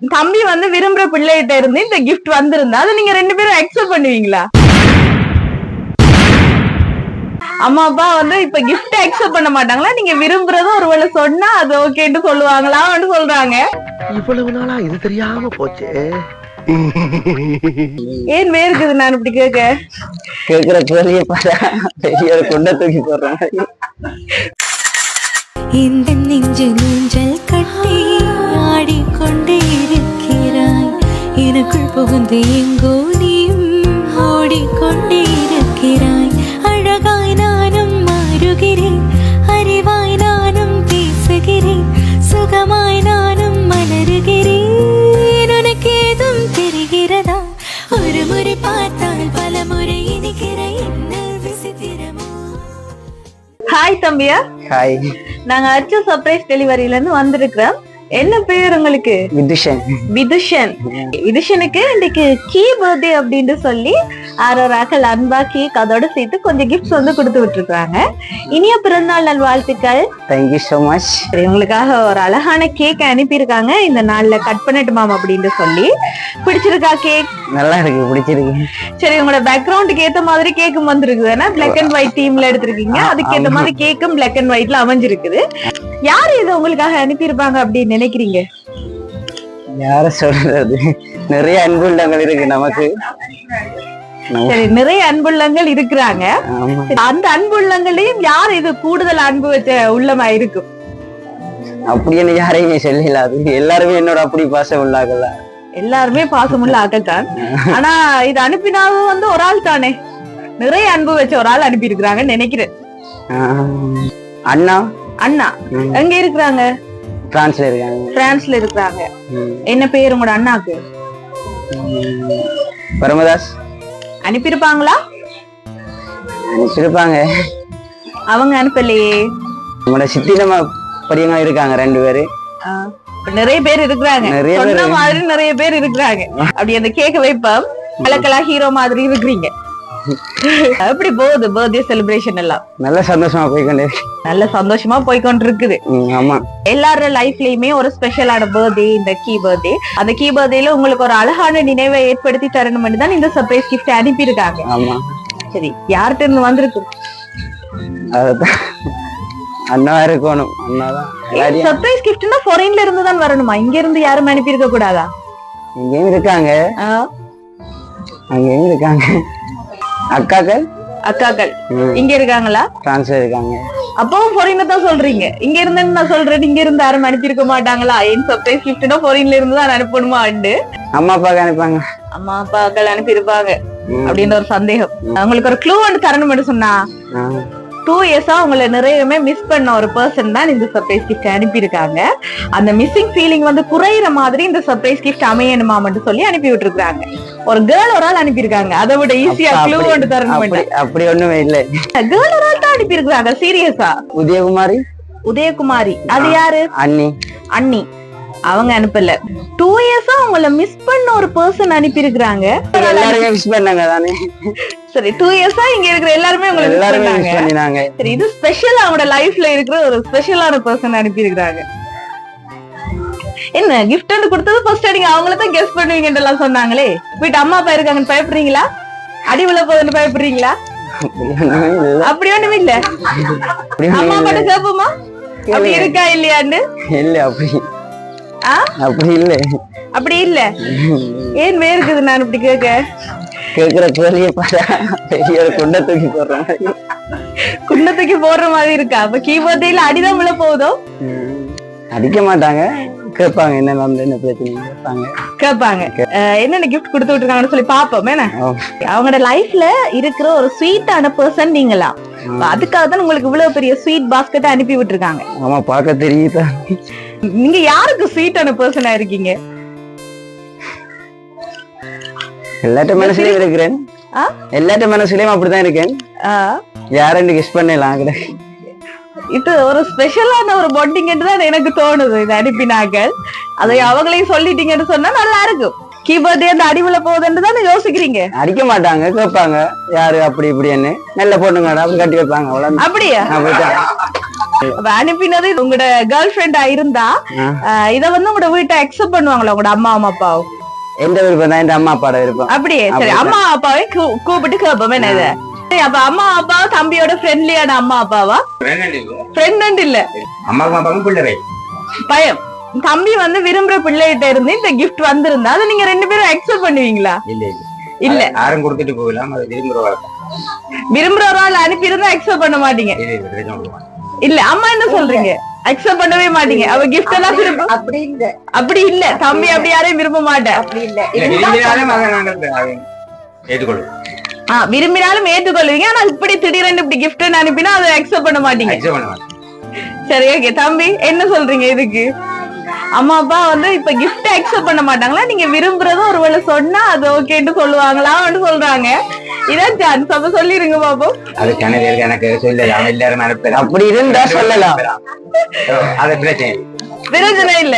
தம்பி வந்து விரும்புற பிள்ளைகிட்ட இருந்து இந்த gift வந்திருந்தா அதை நீங்க ரெண்டு பேரும் அக்செப்ட் பண்ணுவீங்களா? அம்மா அப்பா வந்து இப்ப gift அக்செப்ட் பண்ண மாட்டாங்களா? நீங்க விரும்புறத ஒருவேளை சொன்னா அது ஓகேன்னு சொல்லுவாங்களான்னு சொல்றாங்க. இவ்வளவு நாளா இது தெரியாம போச்சே. ஏன் வேறுக்குது நான் இப்படி கேட்க? கேக்குற கேள்வியை பார்த்தா பெரிய ஒரு குண்டை தூக்கி போடுற மாதிரி. இந்த நெஞ்சு நூஞ்சல் கட்டி எனக்குள் புகுந்து எங்கோ நீயும் ஓடிக்கொண்டே இருக்கிறாய். அழகாய் நானும் மாறுகிறேன். அறிவாய் நானும் பேசுகிறேன். சுகமாய் நானும் மலருகிறேன். உனக்கு ஏதும் தெரிகிறதா? ஒரு முறை பார்த்தால் பல முறை இனிக்கிற என்ன விசித்திரமோ. ஹாய் தம்பியா. ஹாய் நாங்க அச்சு சர்ப்ரைஸ் டெலிவரியில இருந்து வந்திருக்கிறோம். என்ன பேர் உங்களுக்கு? விதுஷன். விதுஷன். விதுஷனுக்கு இன்னைக்கு கீ பர்த்டே அப்படின்னு சொல்லி ஆரோராக்கள் அன்பா கேக் அதோட சேர்த்து கொஞ்சம் கிஃப்ட்ஸ் வந்து கொடுத்து விட்டுருக்காங்க இனிய பிறந்தநாள் நல் வாழ்த்துக்கள் தேங்க்யூ ஸோ மச் உங்களுக்காக ஒரு அழகான கேக் அனுப்பியிருக்காங்க. இந்த நாள்ல கட் பண்ணட்டுமாம் அப்படின்னு சொல்லி. பிடிச்சிருக்கா கேக் நல்லா இருக்கு பிடிச்சிருக்கு. சரி உங்களோட பேக்ரவுண்டுக்கு ஏத்த மாதிரி கேக்கும் வந்திருக்குது. பிளாக் அண்ட் ஒயிட் டீம்ல எடுத்திருக்கீங்க. அதுக்கு ஏத்த மாதிரி கேக்கும் பிளாக் அண்ட் ஒயிட்ல அமைஞ்சிருக்குது. யாரு இதை உங்களுக்காக அனுப்பியிருப்பாங்க அப்படின்னு நினைக்கிறீங்க? யார சொல்றது? நிறைய அன்புள்ளங்கள் இருக்கு நமக்கு. சரி நிறைய அன்புள்ளங்கள் இருக்கிறாங்க. அந்த அன்புள்ளங்களையும் யார் இது கூடுதல் அன்பு வச்ச உள்ளமா இருக்கும்? அப்படின்னு யாரையுமே சொல்லல. அது எல்லாருமே என்னோட அப்படி பாசம் உள்ளாகல எல்லாருமே பாசமுள்ள ஆட்கள் தான். ஆனா இது அனுப்பினாலும் வந்து ஒரு ஆள் தானே. நிறைய அன்பு வச்ச ஒரு ஆள் அனுப்பி இருக்கிறாங்கன்னு நினைக்கிறேன் அண்ணா? அண்ணா எங்க இருக்கிறாங்க? பிரான்ஸ்ல இருக்காங்க. பிரான்ஸ்ல இருக்கிறாங்க. என்ன பேர் உங்களோட அண்ணாக்கு. பரமதாஸ். அனுப்பியிருப்பாங்களா? அனுப்பிச்சிருப்பாங்க. அவங்க அனுப்பலையே. நம்மளோட சித்தி நம்ம படியங்க இருக்காங்க ரெண்டு பேரு. நிறைய பேர் இருக்கிறாங்க. நிறைய சொன்ன மாதிரி நிறைய பேர் இருக்கிறாங்க. அப்படி அந்த கேக்க வைப்போம். கலக்கலா ஹீரோ மாதிரி இருக்கிறீங்க. எப்படி போகுது பர்த்டே செலிப்ரேஷன் எல்லாம்? நல்ல சந்தோஷமா போய்க்கொண்டு. இருக்கு. நல்ல சந்தோஷமா போய்க்கொண்டு இருக்குது ஆமா. எல்லாரோட லைஃப்லயுமே ஒரு ஸ்பெஷலான பர்த்டே இந்த கீ பர்த்டே அந்த கீ பர்த்டேல உங்களுக்கு ஒரு அழகான நினைவை ஏற்படுத்தி தரணும்னு தான் இந்த சர்ப்ரைஸ் கிஃப்ட் அனுப்பியிருக்காங்க. ஆமா. சரி யார்கிட்ட இருந்து வந்திருக்கு அண்ணா இருக்கணும். அண்ணாதான் சர்ப்ரைஸ் கிஃப்ட்னா ஃபாரின்ல இருந்து தான் வரணுமா? இங்க இருந்து யாரும் அனுப்பியிருக்க கூடாதா? இங்கேயும் இருக்காங்க. அங்கேயும் இருக்காங்க. அக்காக்கள். அக்காக்கள் இங்க இருக்காங்களா? பிரான்ஸ்ல இருக்காங்க. அப்பவும் ஃபாரின்ல தான் சொல்றீங்க. இங்க இருந்து நான் சொல்றேன். இங்க இருந்து யாரும் அனுப்பியிருக்க மாட்டாங்களா? என் சர்ப்ரைஸ் கிஃப்ட்னா ஃபாரின்ல இருந்து தான் அனுப்பணுமா அம்மா அப்பாவுக்கு அனுப்பாங்க அம்மா அப்பாக்கள் அனுப்பியிருப்பாங்க. ம், அப்படின்னு ஒரு சந்தேகம். உங்களுக்கு ஒரு க்ளூ ஒன்று தரணும்னு சொன்னா? ஆ, டூ இயர்ஸா உங்களை நிறையவே மிஸ் பண்ண ஒரு பர்சன் தான் இந்த சர்ப்ரைஸ் கிஃப்ட் அனுப்பியிருக்காங்க. அந்த மிஸ்ஸிங் ஃபீலிங் வந்து குறையிற மாதிரி இந்த சர்ப்ரைஸ் கிஃப்ட் அமையணுமா மட்டும் சொல்லி அனுப்பி விட்டுருக்காங்க ஒரு கேர்ள் ஒரு ஆள் அனுப்பியிருக்காங்க. அதை விட ஈஸியா க்ளூ ஒன்று தரணும் அப்படி ஒண்ணுமே இல்லை. கேர்ள் ஒரு ஆள் தான் அனுப்பியிருக்காங்க சீரியஸா உதயகுமாரி? உதயகுமாரி. அது யாரு? அண்ணி. அண்ணி. அவங்க அனுப்பல. டூ இயர்ஸா உங்களை மிஸ் பண்ண ஒரு பர்சன் அனுப்பியிருக்கிறாங்க. எல்லாருமே மிஸ் பண்ணாங்க தானே? சரி டூ இயர்ஸா இங்க இருக்கிற எல்லாருமே உங்களை எல்லாருமே மிஸ் பண்ணினாங்க. சரி இது ஸ்பெஷல் அவங்களோட லைஃப்ல இருக்கிற ஒரு ஸ்பெஷலான பர்சன் அனுப்பியிருக்காங்க என்ன gift வந்து கொடுத்தது ஃபர்ஸ்ட் நீங்க அவங்கள தான் கெஸ் பண்ணுவீங்கன்னு எல்லாம் சொன்னாங்களே. வீட்டு அம்மா அப்பா இருக்காங்கன்னு பயப்படுறீங்களா? அடி விழ போகுதுன்னு பயப்படுறீங்களா? அப்படி ஒண்ணுமே இல்லை. அம்மா இல்லை. கேப்போமா அப்படி இருக்கா இல்லையான்னு? இல்லை அப்படி? அப்படி இல்லை. அப்படி இல்ல? ஏன் வேறுக்குது நான் இப்படி கேட்க? கேக்குற கேள்வியை பெரிய ஒரு குண்டை தூக்கி போடுற மாதிரி. குண்டத்துக்கு போடுற மாதிரி இருக்கா? அப்ப கீபோர்டையில அடிதான் விழ போகுதோ? அடிக்க மாட்டாங்க. கேட்பாங்க என்ன நடந்து என்ன பிரச்சனை? கேட்பாங்க. கேட்பாங்க. என்னென்ன gift கொடுத்து விட்டுருக்காங்கன்னு சொல்லி பாப்போம் என்ன. அவங்களோட லைஃப்ல இருக்கிற ஒரு ஸ்வீட்டான பர்சன் நீங்களா? அதுக்காக தான் உங்களுக்கு இவ்வளவு பெரிய ஸ்வீட் பாஸ்கெட் அனுப்பி விட்டுருக்காங்க. ஆமா பார்க்க தெரியுதா? நீங்க யாருக்கு ஸ்வீட்டான பர்சனா இருக்கீங்க? எல்லாட்ட மனசுலயும் இருக்கிறேன்? எல்லாட்ட மனசுலயும் அப்படிதான் இருக்கேன். யாரெண்டு கிஸ் பண்ணலாம் இது ஒரு ஸ்பெஷலான ஒரு பாண்டிங் தான் எனக்கு தோணுது இது அனுப்பினாங்க அதை அவங்களையும் சொல்லிட்டீங்கன்னு சொன்னா நல்லா இருக்கும். கீபோர்டு அந்த அடிவுல போகுதுன்னு தானே யோசிக்கிறீங்க? அடிக்க மாட்டாங்க கேட்பாங்க. யாரு அப்படி இப்படின்னு. நல்ல பொண்ணுங்கடா அப்படி கட்டி வைப்பாங்க அவ்வளவு அப்படியா? அனுப்பினது உங்களோட கேர்ள் ஃபிரெண்டா இருந்தா இத வந்து உங்களோட வீட்டை அக்செப்ட் பண்ணுவாங்களா உங்களோட அம்மா அம்மா அப்பாவும் எந்த விருப்பம் தான் எந்த அம்மா அப்பாட விருப்பம். அப்படியே சரி. அம்மா அப்பாவை கூப்பிட்டு கேட்போம் என்ன இது? அப்ப அம்மா அப்பா தம்பியோட ஃப்ரெண்ட்லியான அம்மா அப்பாவா? ஃப்ரெண்ட் இல்ல. அம்மாவுக்கும் அப்பாவுக்கும் பிள்ளை பயம். தம்பி வந்து விரும்புற பிள்ளைகிட்ட இருந்து இந்த gift வந்திருந்தா அதை நீங்க ரெண்டு பேரும் அக்செப்ட் பண்ணுவீங்களா? இல்ல இல்ல. யாரும் கொடுத்துட்டு போகலாம் அது விரும்புற வழக்கம் விரும்புற ஒரு ஆள் அனுப்பி இருந்தா அக்செப்ட் பண்ண மாட்டீங்க இல்லை. அம்மா என்ன சொல்றீங்க? அக்செப்ட் பண்ணவே மாட்டீங்க. அவ gift எல்லாம் விரும்ப அப்படி இல்ல. அப்படி இல்ல. தம்பி அப்படி யாரையும் விரும்ப மாட்டேன் அப்படி இல்ல. இல்ல, விரும்பினாலும் அதை நாங்கள் அதை. ஏற்றுக்கொள்வோம் ஆ, விரும்பினாலும் ஏற்றுக்கொள்வீங்க ஆனா இப்படி திடீர்னு இப்படி gift அனுப்பினா அதை அக்செப்ட் பண்ண மாட்டீங்க. சரி ஓகே தம்பி என்ன சொல்றீங்க இதுக்கு? அம்மா அப்பா வந்து இப்ப gift அக்செப்ட் பண்ண மாட்டாங்களா? நீங்க விரும்புறதும் ஒருவேளை சொன்னா அது ஓகேன்னு சொல்லுவாங்களான்னு சொல்றாங்க. இதான் சான்ஸ் அப்ப சொல்லிருங்க பாப்போம். அது இருக்கு எனக்கு சொல்ல எல்லாரும் அனுப்புறான் அப்படி இருந்தா சொல்லலாம். அது பிரச்சனை. பிரச்சனை இல்ல.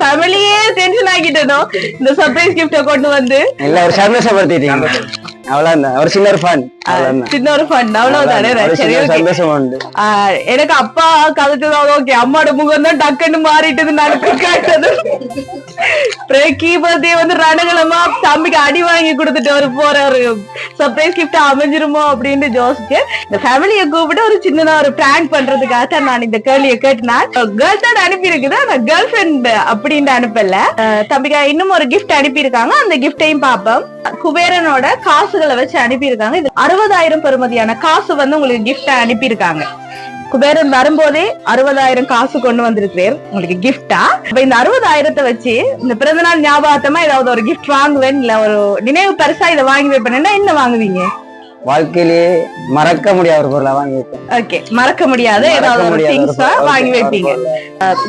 ஃபேமிலியே டென்ஷன் ஆக்கிட்டனோ? இந்த சர்ப்ரைஸ் கிஃப்ட கொண்டு வந்து. எல்லாம் ஒரு சந்தோஷப்படுத்திட்டீங்க அவ்வளவுதான். ஒரு சின்ன ஒரு ஃபன் சின்ன ஒரு ஃபன் அவ்வளவுதானே எனக்கு அப்பா கதைச்சதான் ஓகே. அம்மாவோட முகம் தான் டக்குன்னு மாறிட்டது நடுக்கு காட்டது. கீபர்தே வந்து ரணகலமா தம்பிக்கு அடி வாங்கி கொடுத்துட்டு ஒரு போற ஒரு சர்ப்ரைஸ் கிஃப்ட் அமைஞ்சிருமோ அப்படின்னு யோசிச்சு இந்த ஃபேமிலியை கூப்பிட்டு ஒரு சின்னதா ஒரு பிராங்க் பண்றதுக்காக நான் இந்த கேள்வியை கேட்டேன் கேர்ள் தான் அனுப்பி இருக்குது ஆனா கேர்ள் ஃபிரெண்ட் அப்படின்னு அனுப்பல. தம்பிக்கு இன்னும் ஒரு கிஃப்ட் அனுப்பியிருக்காங்க. அந்த கிஃப்டையும் பார்ப்போம். குபேரனோட காசுகளை வச்சு அனுப்பியிருக்காங்க. இது அறுபதாயிரம் பெறுமதியான காசு வந்து உங்களுக்கு gift அனுப்பியிருக்காங்க. குபேரன் வரும்போதே அறுபதாயிரம் காசு கொண்டு வந்திருக்கிறேன் உங்களுக்கு கிஃப்டா அப்ப இந்த அறுபதாயிரத்தை வச்சு இந்த பிறந்தநாள் ஞாபகத்தமா ஏதாவது ஒரு கிஃப்ட் வாங்குவேன் இல்ல ஒரு நினைவு பரிசா இதை வாங்கி வைப்பேன்னா என்ன வாங்குவீங்க? வாழ்க்கையிலேயே மறக்க முடியாத ஒரு பொருளா வாங்கி ஓகே மறக்க முடியாத ஏதாவது ஒரு திங்ஸா. வாங்கி வைப்பீங்க.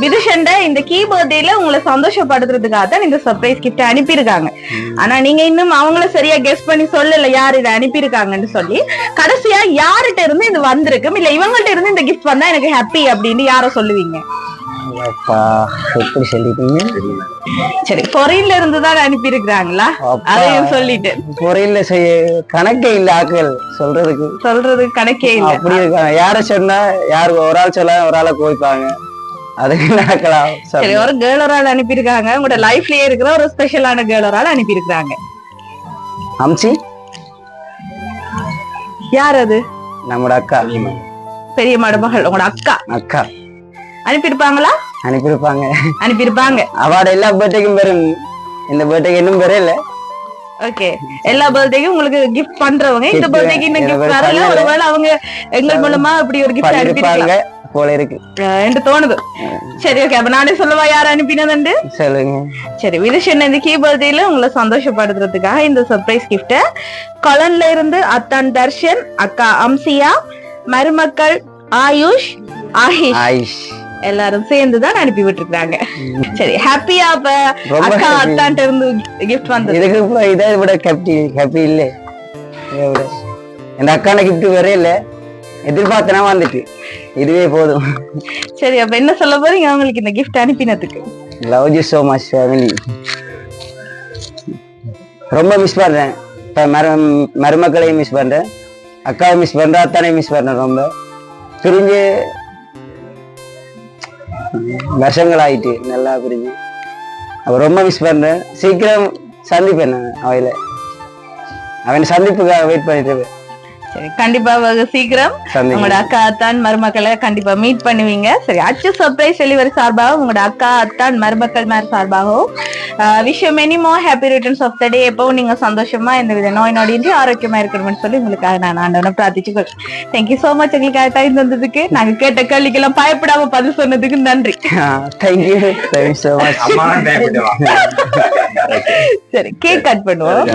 விதுஷண்ட இந்த கீ பர்த்டேல உங்களை சந்தோஷப்படுத்துறதுக்காக தான் இந்த சர்ப்ரைஸ் கிஃப்ட் அனுப்பியிருக்காங்க. ஆனா நீங்க இன்னும் அவங்கள சரியா கெஸ் பண்ணி சொல்லல யார் இதை அனுப்பியிருக்காங்கன்னு சொல்லி கடைசியா யார்கிட்ட இருந்து இது வந்திருக்கும்? இல்ல இவங்கள்ட்ட இருந்து இந்த கிஃப்ட் வந்தா எனக்கு ஹாப்பி அப்படின்னு யார சொல்லுவீங்க? அப்பா எப்படி சொல்லிட்டீங்க? சரி பொறையில இருந்து தான் அனுப்பியிருக்கிறாங்களா? அப்பா. அதையும் சொல்லிட்டு. பொறையில செய்ய கணக்கே இல்ல ஆக்கள் சொல்றதுக்கு. சொல்றது கணக்கே இல்ல. அப்படி இருக்காங்க. யார சொன்னா யாரு ஒரு ஆள் சொல்ல ஒரு ஆளை கோய்ப்பாங்க சரி ஒரு கேர்ள் ஒரு ஆள் அனுப்பியிருக்காங்க. உங்களோட லைஃப்லயே இருக்கிற ஒரு ஸ்பெஷலான கேர்ள் ஒரு ஆள் அனுப்பியிருக்காங்க அம்சி? யார் அது? நம்மட அக்கா. பெரிய மருமகள் உங்களோட அக்கா. அக்கா. அனுப்பியிருப்பாங்களா? அனுப்பியிருப்பாங்க. அனுப்பியிருப்பாங்க. அவார்டு எல்லா பர்த்டேக்கும் பெறும். இந்த பர்த்டேக்கு இன்னும் பெறல. ஓகே. எல்லா பர்த்டேக்கும் உங்களுக்கு கிஃப்ட் பண்றவங்க இந்த பர்த்டேக்கு இன்னும் கிஃப்ட் வரல. ஒருவேளை அவங்க எங்கள் மூலமா இப்படி ஒரு கிஃப்ட் அனுப்பியிருப்பாங்க போல இருக்கு. என்று தோணுது. சரி ஓகே. அப்ப நானே சொல்லவா யார் அனுப்பினதுண்டு? சொல்லுங்க. சரி விதுஷன் இந்த கீ பர்த்டேல உங்களை சந்தோஷப்படுத்துறதுக்காக இந்த சர்ப்ரைஸ் கிஃப்ட கொலன்ல இருந்து அத்தான் தர்ஷன் அக்கா அம்சியா மருமக்கள் ஆயுஷ் ஆஹிஷ் ஆயிஷ். எல்லாரும் சேர்ந்து தான் அனுப்பி விட்டுருக்காங்க சரி ஹாப்பியா அப்ப அக்கா. அத்தான்ட்ட இருந்து கிஃப்ட் வந்தது. இதுக்கு இதை விட ஹாப்பி ஹாப்பி இல்லை. இந்த அக்கான கிஃப்ட் வேற இல்ல. எதிர்பார்த்தனா வந்துட்டு. இதுவே போதும். சரி அப்ப என்ன சொல்ல போறீங்க? அவங்களுக்கு இந்த gift அனுப்பினதுக்கு. Love you so much family ரொம்ப மிஸ் பண்றேன். இப்போ மரு மருமக்களையும் மிஸ் பண்றேன். அக்காவை மிஸ் பண்றேன் அத்தானையும் மிஸ் பண்றேன் ரொம்ப. பிரிஞ்சு வருஷங்கள் ஆயிட்டு நல்லா பிரிஞ்சு அவ ரொம்ப மிஸ் பண்றேன் சீக்கிரம் சந்திப்பேன் நான் அவையில அவன் சந்திப்புக்காக வெயிட் பண்ணிட்டு இருப்பேன். கண்டிப்பா வெகு சீக்கிரம். உங்களோட அக்கா அத்தான் மருமக்களை கண்டிப்பா மீட் பண்ணுவீங்க. சரி அச்சு சர்ப்ரைஸ் டெலிவரி சார்பாக உங்களோட அக்கா அத்தான் மருமக்கள் மேல் சார்பாகவும். Wish many more happy returns of the day எப்பவும் நீங்க சந்தோஷமா இந்த வித நோய் நொடியின்றி ஆரோக்கியமா இருக்கணும்னு சொல்லி உங்களுக்காக நான் ஆண்டவனை பிரார்த்திச்சு தேங்க்யூ சோ மச் எங்களுக்காக டைம் தந்ததுக்கு நாங்க கேட்ட கேள்விக்கெல்லாம் பயப்படாம பதில் சொன்னதுக்கு நன்றி. தேங்க்யூ சரி கேக் கட் பண்ணுவோம்.